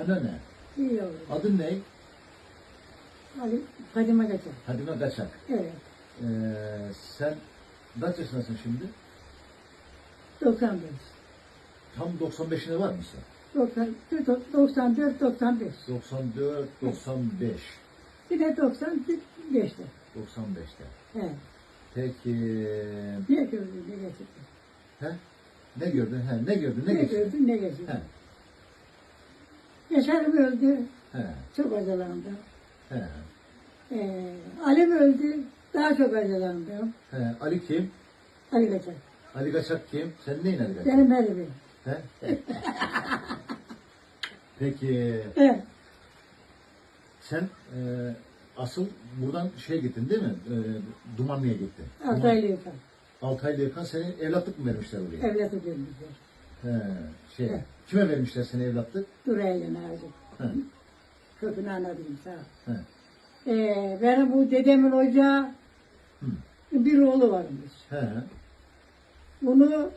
Anneanne, İyi yavrum. adın ne? Ali Fadime Kaçar. Hadime Kaçak. Evet. Ee, sen kaç yaşındasın şimdi? 95. Tam 95'ine var mısın? 90, 94, 95. 94, 95. Bir de 95'te. 95'te. Evet. Peki, Ne gördün ne geçirdin? he? Ne gördün? He, ne gördün? Ne, Ne, geçti? gördün ne geçirdin? He, Yaşar'ım öldü. he, Çok acılandım. he, Ee, Alim öldü. Daha çok acılandım. he. Ali kim? Ali Kaçar. Ali Kaçak kim? Sen neyin Ali Kaçak? Benim elimim. He? Peki, Evet. sen e, asıl buradan şey gittin değil mi? E, Dumanlı'ya gittin. Altı aylı yıkan. 6 ayda yakın seni evlatlık mı vermişler oraya? Evlatı görmüşler. He, şey, Evet. Kime vermişler seni evlatlık? Dur eğlen ağacı. He, Kökünü anladım sağ ol. he, Ee, benim bu dedemin ocağı Hı. bir oğlu varmış. he, Bunu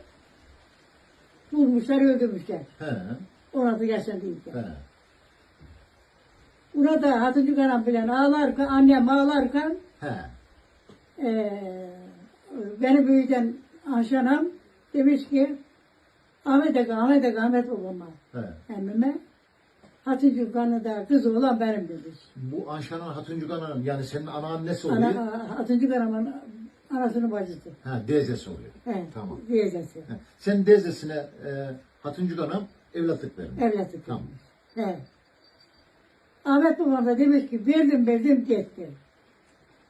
vurmuşlar, öldürmüşler. he, Ona da yaşandıyken. he. Buna da Hatice Karan bilen ağlarken, annem ağlarken he. eee beni büyüden Ayşanam demiş ki Ahmet Eka, Ahmet Eka, Ahmet babama, he. emmime Hatice Kanı da kız olan benim demiş. Bu Ayşe'nin Hatuncuk Ana'nın yani senin anneannesi oluyor. Ana, Hatice Karan'ın anasının bacısı. Ha, teyzesi oluyor. He, Tamam. Diyecesi. He. Sen teyzesine e, Hatuncuk Anam evlatlık vermiş. Evlatı Tamam. He. Ahmet babam da demiş ki verdim verdim gitti.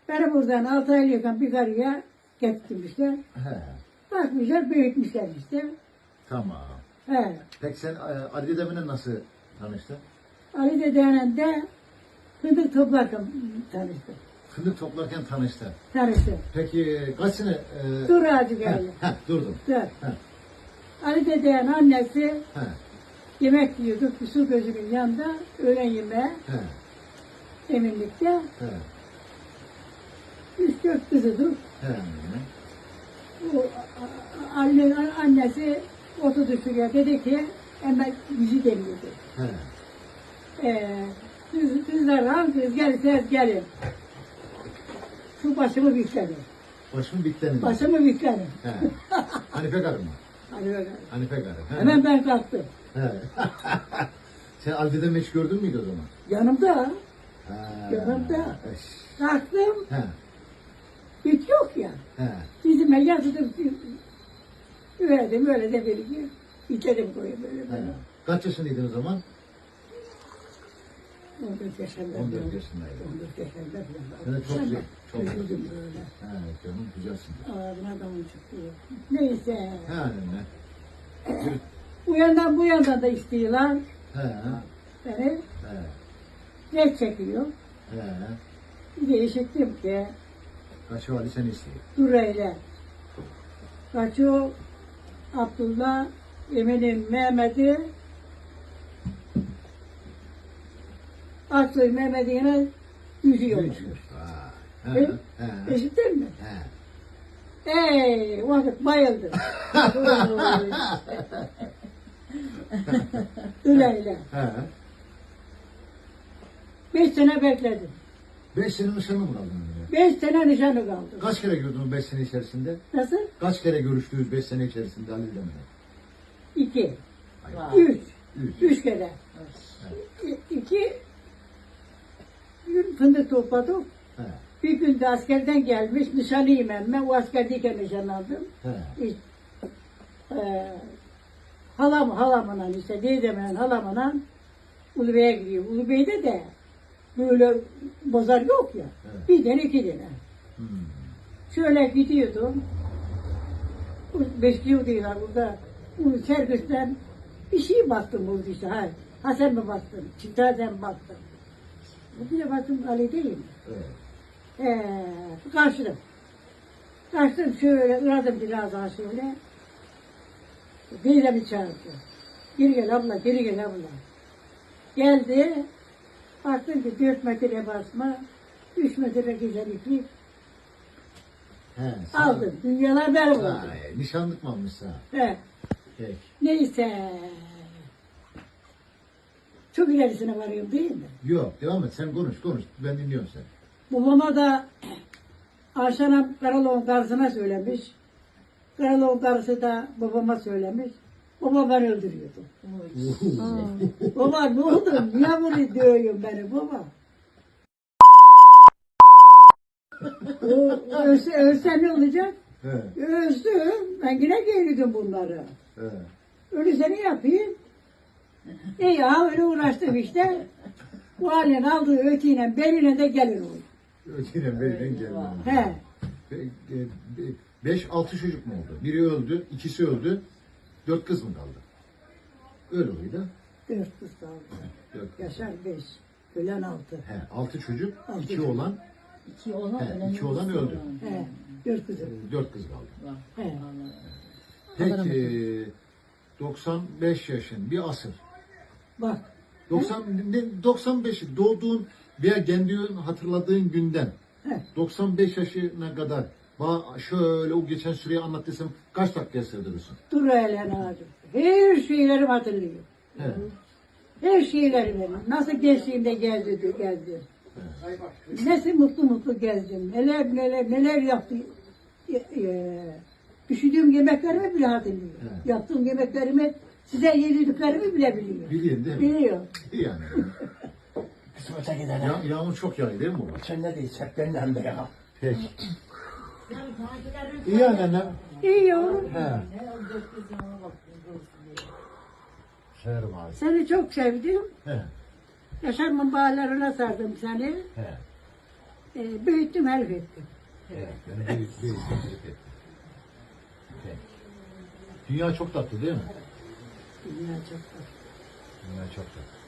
Beni buradan altı aylıkken bir karıya getirmişler. He. Bakmışlar büyütmüşler işte. Tamam. He. Peki sen e, Ali Dedem'le nasıl tanıştın? Ali dedeyle de fındık toplarken tanıştım. Fındık toplarken tanıştın. Tanıştım. Peki kaç sene? E, Dur he, geldi. he, durdum. Dur. He, Ali dedenin annesi he, yemek yiyordu. Su gözünün yanında öğlen yemeği he, eminlikte. he, Üç dört kızıdır. he. O a- a- anne, annesi oturdu şuraya dedi ki hemen yüzü demiyordu. Ee, kız, kızlar hangi kız gelirse gelin. Şu başımı bükledim. Başım bitti mi? Başımı bükledim. He. Hanife karı mı? Hadi bakalım. Hanife karı. He. Hemen ben kalktım. He. Sen Dedem'i hiç gördün müydü o zaman? Yanımda He. Yanımda. Eş. kalktım. He. Hiç yok ya. He. Dizime yatırdım. Verdim öyle de bir iki. İterim koyuyor böyle He. böyle. Kaç yaşındaydın o zaman? 14 yaşında. 14 falan. yaşındaydın. 14 yaşında falan. Evet, çok güzel, çok güzel. Üzüldüm böyle. He canım güzelsin. Ağzına damın çıktı. Neyse. He anne. Yürü. Bu yandan bu yandan da istiyorlar. He. Beni He. red çekiyor. He. Bir de ki Kaç Ali seni istiyor. dur eyle. Kaçıyor Abdullah Emin'in Mehmet'i Aslı Mehmet'i yine yüzüyor. Evet. He. Eşittin mi? He. Ey vakit bayıldı. He. Beş sene bekledim. Beş sene nişanlı mı kaldın? Beş sene nişanlı kaldım. Kaç kere gördün beş sene içerisinde? Nasıl? Kaç kere görüştünüz beş sene içerisinde Ali Dedem'le? İki. Hayır. Üç. Üç. Üç kere. İ- İki gün fındık topladık. He. Bir gün de askerden gelmiş nişanlıyım ben. Ben o askerdeyken nişanlandım. He. İşte, e, halam halamla işte dedemin halamla Ulubey'e gidiyor. Ulubey'de de böyle bozar yok ya. Evet. Bir tane iki tane. Hmm. Şöyle gidiyordum. Bekliyor diyorlar burada. Bu servisden bir şey baktım burada işte. Ha, ha sen mi baktın? Çiftlerden baktım. Bir de baktım Ali değil mi? Evet. Ee, karşıdım. Kaçtım şöyle, ıradım biraz daha şöyle. Teyzemi çağırdı. Geri gel abla, geri gel abla. Geldi. Baktım ki dört metre basma, üç metre güzel iplik. He. sana- Aldım. Dünyalar benim oldu. Vay, nişanlık mı almışsın? He. Peki. Neyse. Çok ilerisine varıyorum değil mi? Yok devam et sen konuş konuş ben dinliyorum seni. Babama da Ayşe'nin Karaloğlu karısına söylemiş. Karaloğlu karısı da babama söylemiş. Baba beni öldürüyordu. baba ne oldu? Niye bunu dövüyorsun beni baba? o, ölse, ölse ne olacak? He, Ölsün. Ben yine geliyordum bunları. he. Öyleyse ne yapayım? İyi ya öyle uğraştım işte. Bu halen aldığı öteyle benimle de gelir o. Öteyden berinden gelmiyor. He. Be- e, be- Beş altı çocuk mu oldu? Biri öldü, ikisi öldü. Dört kız mı kaldı? Öyle oluyor. Dört kız kaldı. Dört kız. Yaşar beş. Ölen altı. He, altı çocuk, Altı iki çocuk. olan, İki olan He, ölen iki olan yoksa öldü. olan. He. Dört kızı. dört kız kaldı. He. Peki 95 yaşın bir asır. Bak. 90 ne 95 doğduğun veya kendini hatırladığın günden He. 95 yaşına kadar bana şöyle o geçen süreyi anlattıysam kaç dakika sığdırırsın? Dur Elen ağacı. Her şeyleri hatırlıyor. He. Her şeyleri benim. Nasıl gençliğimde gezdi, gezdi. Nasıl mutlu mutlu gezdim. Neler neler neler yaptı. E, e, düşündüğüm yemeklerimi bile hatırlıyor. Evet. Yaptığım yemeklerimi, size yedirdiklerimi bile biliyor. Biliyorsun değil mi? Biliyor. Yani. Kısmete gidelim. Ya, yağmur çok yağıyor değil mi baba? Sen ne değilsin? Benden de ya. Peki. İyi anneannem. İyi yavrum. He. Severim abi. Seni çok sevdim. He. Yaşamın bağlarına sardım seni. He. E, büyüttüm, help ettim. Evet, beni büyük, büyük, büyük. Peki. Dünya çok tatlı değil mi? Dünya çok tatlı. Dünya çok tatlı.